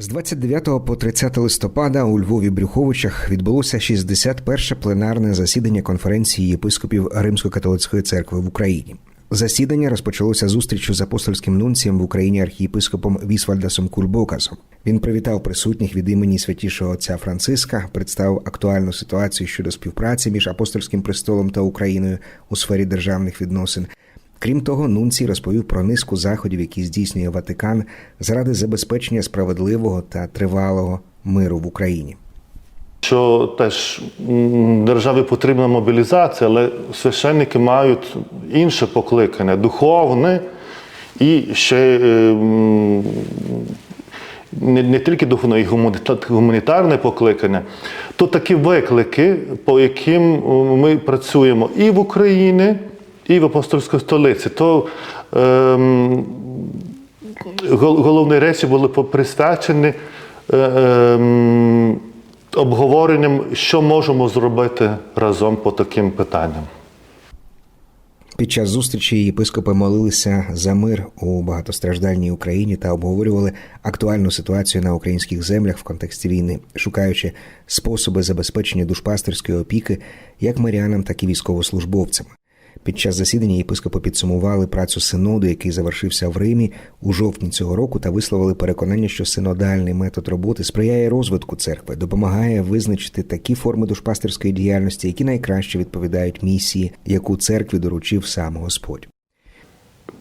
З 29 по 30 листопада у Львові Брюховичах відбулося 61 пленарне засідання конференції єпископів Римсько-католицької церкви в Україні. Засідання розпочалося зустрічю з апостольським нунцієм в Україні архієпископом Вісвальдасом Кульбокасом. Він привітав присутніх від імені святішого отця Франциска, представив актуальну ситуацію щодо співпраці між апостольським престолом та Україною у сфері державних відносин. Крім того, Нунцій розповів про низку заходів, які здійснює Ватикан заради забезпечення справедливого та тривалого миру в Україні. Що теж державі потрібна мобілізація, але священники мають інше покликання духовне і ще е, не, не тільки духовне, і гуманіта- гуманітарне покликання, то такі виклики, по яким ми працюємо і в Україні, і в апостольській столиці. То ем, головні речі були присвячені е, ем, обговоренням, що можемо зробити разом по таким питанням. Під час зустрічі єпископи молилися за мир у багатостраждальній Україні та обговорювали актуальну ситуацію на українських землях в контексті війни, шукаючи способи забезпечення душпастерської опіки як мирянам, так і військовослужбовцям. Під час засідання єпископи підсумували працю синоду, який завершився в Римі у жовтні цього року, та висловили переконання, що синодальний метод роботи сприяє розвитку церкви, допомагає визначити такі форми душпастерської діяльності, які найкраще відповідають місії, яку церкві доручив сам Господь.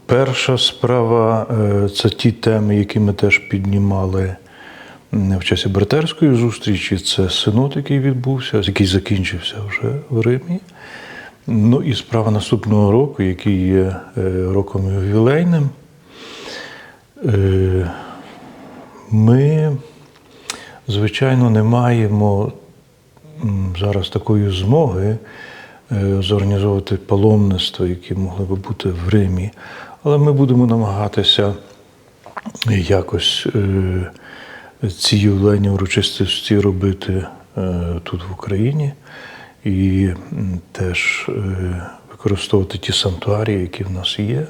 Перша справа е, це ті теми, які ми теж піднімали в часі братерської зустрічі. Це синод, який відбувся, який закінчився вже в Римі. Ну і справа наступного року, який є е, роком ювілейним. Е, Ми, звичайно, не маємо зараз такої змоги е, зорганізовувати паломництво, які могли би бути в Римі. Але ми будемо намагатися якось ці ювілейні урочистості робити тут в Україні і теж е, використовувати ті сантуарії, які в нас є.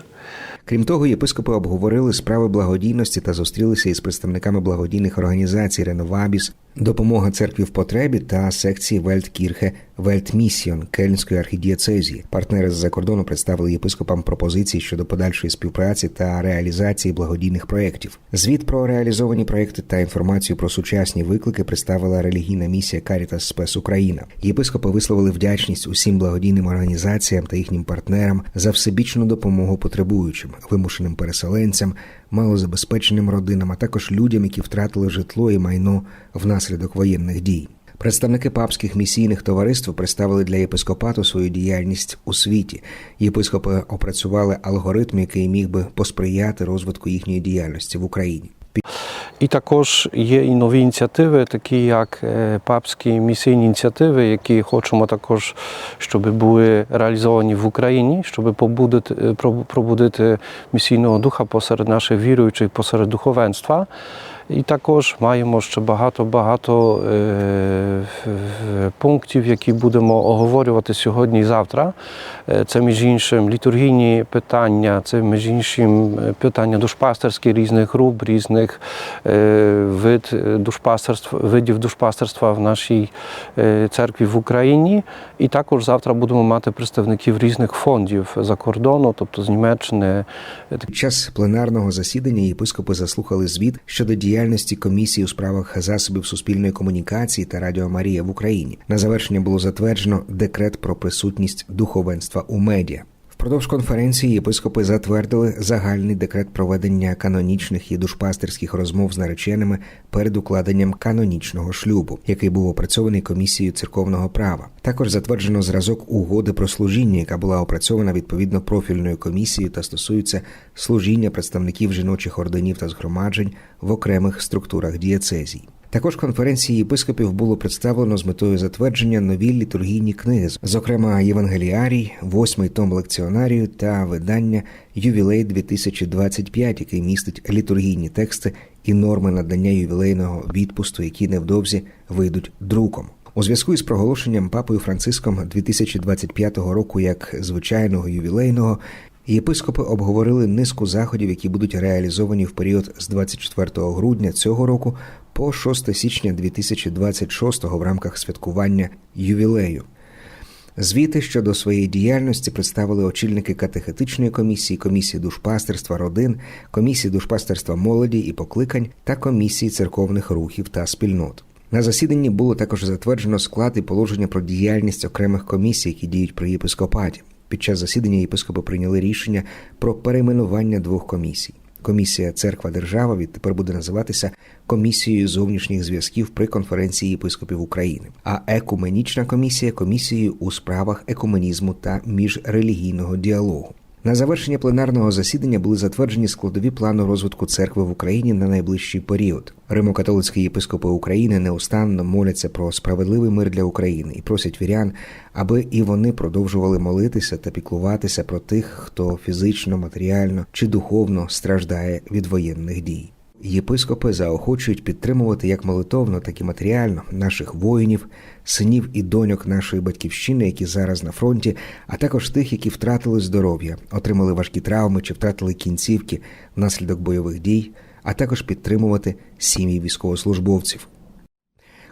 Крім того, єпископи обговорили справи благодійності та зустрілися із представниками благодійних організацій Реновабіс, допомога церкві в потребі та секції Вельткірхе Вельтмісіон Кельнської архідієцезії. Партнери з-за кордону представили єпископам пропозиції щодо подальшої співпраці та реалізації благодійних проєктів. Звіт про реалізовані проєкти та інформацію про сучасні виклики представила релігійна місія Caritas Спес Україна. Єпископи висловили вдячність усім благодійним організаціям та їхнім партнерам за всебічну допомогу потребуючим, вимушеним переселенцям, малозабезпеченим родинам, а також людям, які втратили житло і майно внаслідок воєнних дій. Представники папських місійних товариств представили для єпископату свою діяльність у світі. Єпископи опрацювали алгоритм, який міг би посприяти розвитку їхньої діяльності в Україні. І також є і нові ініціативи, такі як е, папські місійні ініціативи, які хочемо також, щоб були реалізовані в Україні, щоб побудити, е, пробудити місійного духа посеред наших віруючих, посеред духовенства. І також маємо ще багато-багато е, пунктів, які будемо оговорювати сьогодні і завтра. Е, Це між іншим літургійні питання, це між іншим е, питання душпастерські різних груп, різних е, вид е, душпастерства, видів душпастерства в нашій е, церкві в Україні. І також завтра будемо мати представників різних фондів за кордону, тобто з Німеччини, Під час пленарного засідання єпископи заслухали звіт щодо діяльності комісії у справах засобів суспільної комунікації та Радіо Марія в Україні. На завершення було затверджено декрет про присутність духовенства у медіа. Впродовж конференції єпископи затвердили загальний декрет проведення канонічних і душпастерських розмов з нареченими перед укладенням канонічного шлюбу, який був опрацьований комісією церковного права. Також затверджено зразок угоди про служіння, яка була опрацьована відповідно профільною комісією та стосується служіння представників жіночих орденів та згромаджень в окремих структурах дієцезій. Також конференції єпископів було представлено з метою затвердження нові літургійні книги, зокрема Євангеліарій, восьмий том лекціонарію та видання Ювілей 2025, який містить літургійні тексти і норми надання ювілейного відпусту, які невдовзі вийдуть друком. У зв'язку із проголошенням папою Франциском 2025 року як звичайного ювілейного Єпископи обговорили низку заходів, які будуть реалізовані в період з 24 грудня цього року по 6 січня 2026 в рамках святкування ювілею. Звіти щодо своєї діяльності представили очільники катехетичної комісії, комісії душпастерства родин, комісії душпастерства молоді і покликань та комісії церковних рухів та спільнот. На засіданні було також затверджено склад і положення про діяльність окремих комісій, які діють при єпископаті. Під час засідання єпископи прийняли рішення про перейменування двох комісій. Комісія Церква Держава відтепер буде називатися комісією зовнішніх зв'язків при конференції єпископів України, а екуменічна комісія комісією у справах екуменізму та міжрелігійного діалогу. На завершення пленарного засідання були затверджені складові плану розвитку церкви в Україні на найближчий період. Римо-католицькі єпископи України неустанно моляться про справедливий мир для України і просять вірян, аби і вони продовжували молитися та піклуватися про тих, хто фізично, матеріально чи духовно страждає від воєнних дій. Єпископи заохочують підтримувати як молитовно, так і матеріально наших воїнів, синів і доньок нашої батьківщини, які зараз на фронті, а також тих, які втратили здоров'я, отримали важкі травми чи втратили кінцівки внаслідок бойових дій, а також підтримувати сім'ї військовослужбовців.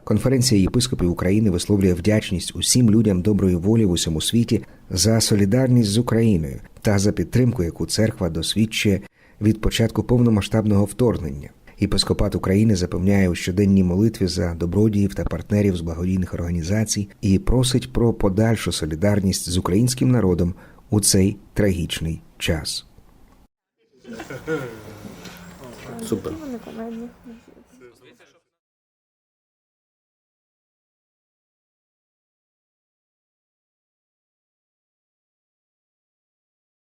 Конференція єпископів України висловлює вдячність усім людям доброї волі в усьому світі за солідарність з Україною та за підтримку, яку церква досвідчує від початку повномасштабного вторгнення. Єпископат України запевняє у щоденній молитві за добродіїв та партнерів з благодійних організацій і просить про подальшу солідарність з українським народом у цей трагічний час. Супер.